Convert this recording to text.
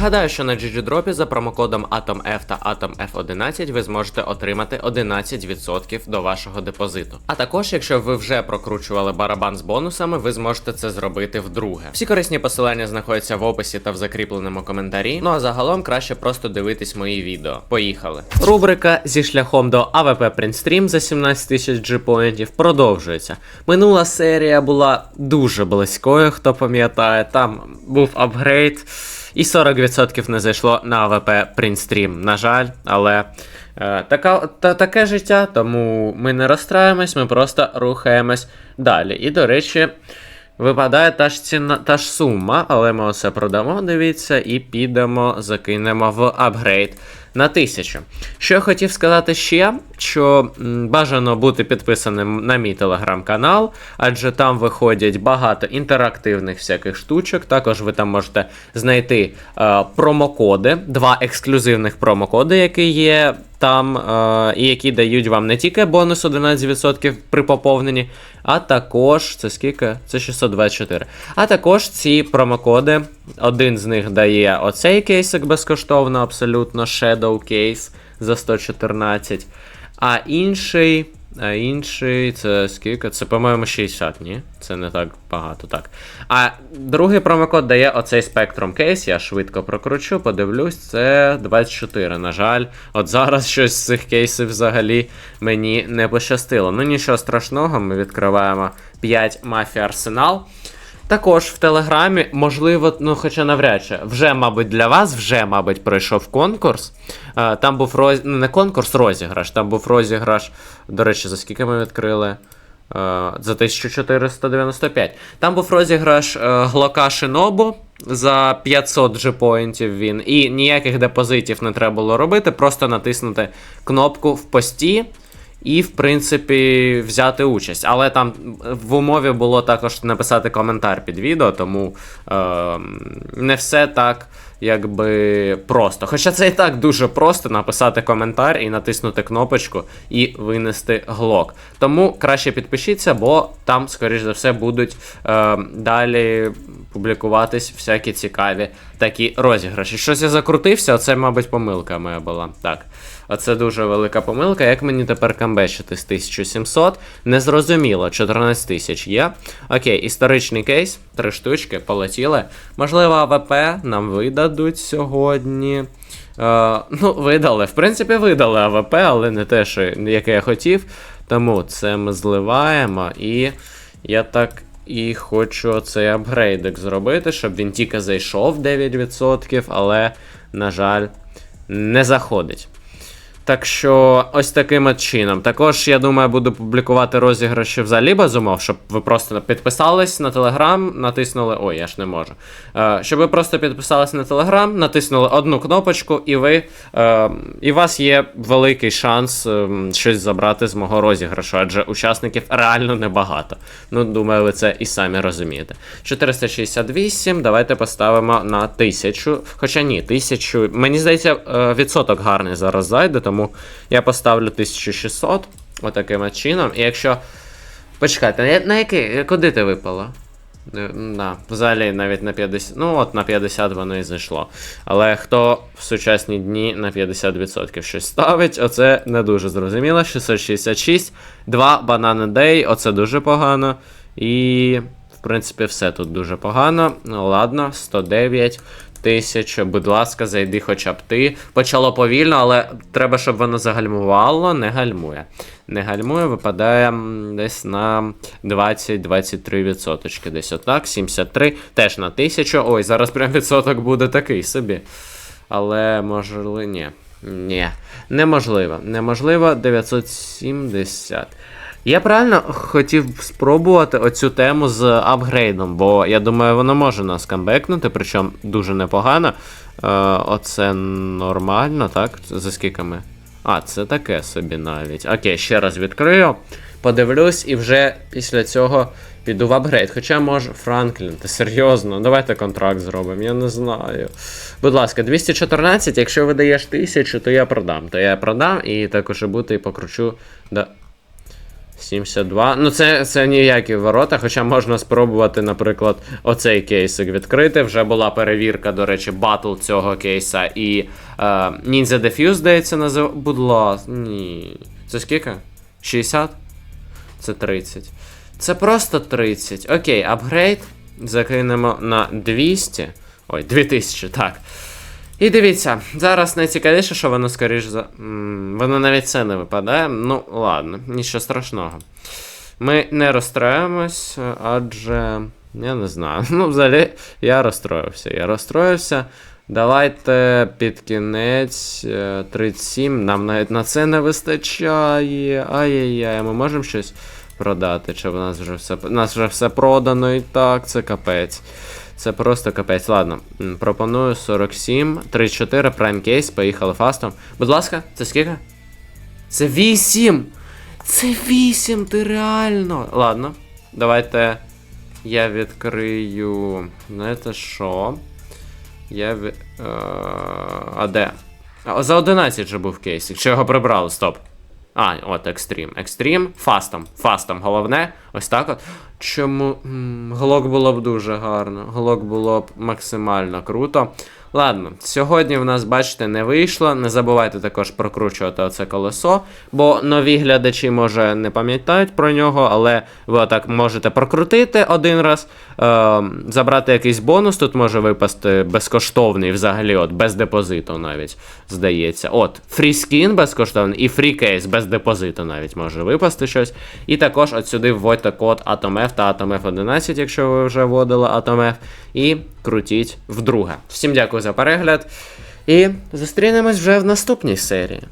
Нагадаю, що на GGDrop за промокодом AtomF та AtomF11 ви зможете отримати 11% до вашого депозиту. А також, якщо ви вже прокручували барабан з бонусами, ви зможете це зробити вдруге. Всі корисні посилання знаходяться в описі та в закріпленому коментарі. Ну а загалом краще просто дивитись мої відео. Поїхали. Рубрика зі шляхом до AVP Print Stream за 17 тисяч G-поінтів продовжується. Минула серія була дуже близькою, хто пам'ятає. Там був апгрейд. І 40% не зайшло на АВП Принстрім. на жаль, але е, така, та, таке життя, тому ми не розстраємось, ми просто рухаємось далі. І, до речі, випадає та ж ціна, та ж сума, але ми все продамо, дивіться, і підемо, закинемо в апгрейд на 1000. Що я хотів сказати ще, що бажано бути підписаним на мій телеграм-канал, адже там виходять багато інтерактивних всяких штучок. Також ви там можете знайти е, промокоди, два ексклюзивних промокоди, які є там, е, і які дають вам не тільки бонус 11% при поповненні, а також це скільки? Це 624. А також ці промокоди. Один з них дає оцей кейсик безкоштовно, абсолютно Shadow Case за 114. А інший. А інший це скільки? Це, по-моєму, 60, ні? Це не так багато, так. А другий промокод дає оцей Spectrum Case, я швидко прокручу, подивлюсь, це 24. На жаль, от зараз щось з цих кейсів взагалі мені не пощастило. Ну нічого страшного, ми відкриваємо 5 Mafia Arsenal. Також в Телеграмі, можливо, ну хоча навряд чи, вже, мабуть, для вас вже, мабуть, пройшов конкурс. Е, Там був роз... ну, не конкурс, розіграш. Там був розіграш. До речі, за скільки ми відкрили? Е, За 1495. Там був розіграш е, Глока Шинобу за 500 джепоінтів він. І ніяких депозитів не треба було робити, просто натиснути кнопку в пості і, в принципі, взяти участь. Але там в умові було також написати коментар під відео, тому е, не все так. Якби просто. Хоча це і так дуже просто написати коментар і натиснути кнопочку і винести глок. Тому краще підпишіться, бо там, скоріш за все, будуть е, далі публікуватись всякі цікаві такі розіграші. Щось я закрутився, оце, мабуть, помилка моя була. Так. Оце дуже велика помилка. Як мені тепер камбечити з 1700? Незрозуміло, 14 тисяч є. Окей, історичний кейс, три штучки, полетіли. Можливо, АВП нам видадуть сьогодні. Е, ну, видали. В принципі, видали АВП, але не те, що яке я хотів. Тому це ми зливаємо. І я так і хочу цей апгрейдик зробити, щоб він тільки зайшов 9%, але, на жаль, не заходить. Так що ось таким чином. Також, я думаю, буду публікувати розіграші взагалі без умов, щоб ви просто підписались на Телеграм, натиснули. Ой, я ж не можу. Е, щоб ви просто підписались на Телеграм, натиснули одну кнопочку, і ви. Е, і у вас є великий шанс е, щось забрати з мого розіграшу, адже учасників реально небагато. Ну, думаю, ви це і самі розумієте. 468, давайте поставимо на 1000. Хоча ні, 1000. Мені здається, е, відсоток гарний зараз зайде, тому я поставлю 1600 отаким от чином. І якщо. Почекайте, на, який? Куди ти випало? Е, Да, взагалі навіть на 50. Ну, от на 50 воно і зайшло. Але хто в сучасні дні на 50% щось ставить, оце не дуже зрозуміло. 666, 2 банани дей, оце дуже погано. І, в принципі, все тут дуже погано. Ну, ладно, 109 тисяч. Будь ласка, зайди хоча б ти. Почало повільно, але треба, щоб воно загальмувало, не гальмує. Не гальмує, випадає десь на 20-23%. Десь отак, 73, теж на 1000. Ой, зараз прям відсоток буде такий собі. Але можливо, ні. Ні, неможливо. Неможливо 970. Я правильно хотів спробувати оцю тему з апгрейдом, бо я думаю, воно може нас камбекнути, причому дуже непогано. Е, оце нормально, так? За скільки ми? А, це таке собі навіть. Окей, ще раз відкрию, подивлюсь і вже після цього піду в апгрейд. Хоча може, Франклін, ти серйозно, давайте контракт зробимо, я не знаю. Будь ласка, 214, якщо видаєш 1000, то я продам. То я продам і також бути і покручу до 72. Ну, це, це ніякі ворота, хоча можна спробувати, наприклад, оцей кейсик відкрити. Вже була перевірка, до речі, батл цього кейса і е, Ninja Defuse, здається, назив... Будь ласка, ні. Це скільки? 60? Це 30. Це просто 30. Окей, апгрейд. Закинемо на 200. Ой, 2000, так. І дивіться, зараз найцікавіше, що воно скоріш за. Воно навіть це не випадає. Ну, ладно, нічого страшного. Ми не розстроїмось, адже. Я не знаю. Ну, взагалі, я розстроївся. Я розстроївся. Давайте під кінець е, 37. Нам навіть на це не вистачає. Ай-яй-яй, ми можемо щось продати? Чи в нас вже все. Нас вже все продано і так, це капець. Це просто капець. Ладно, пропоную 47, 34, прайм кейс, поїхали фастом. Будь ласка, це скільки? Це 8! Це 8, ти реально. Ладно, давайте я відкрию. Знаєте що? Я від... Е, а де? За 11 же був кейсик. Чи його прибрали? Стоп. А, от екстрім. Екстрім, фастом. Фастом. Головне, ось так от. Чому. Глок було б дуже гарно. Глок було б максимально круто. Ладно, сьогодні в нас, бачите, не вийшло. Не забувайте також прокручувати оце колесо, бо нові глядачі, може, не пам'ятають про нього, але ви отак можете прокрутити один раз, е, забрати якийсь бонус. Тут може випасти безкоштовний взагалі, от без депозиту навіть, здається. От, фріскін безкоштовний і фрікейс без депозиту навіть може випасти щось. І також от сюди вводьте код AtomF та AtomF11, якщо ви вже вводили AtomF, і крутіть вдруге. Всім дякую за перегляд. І зустрінемось вже в наступній серії.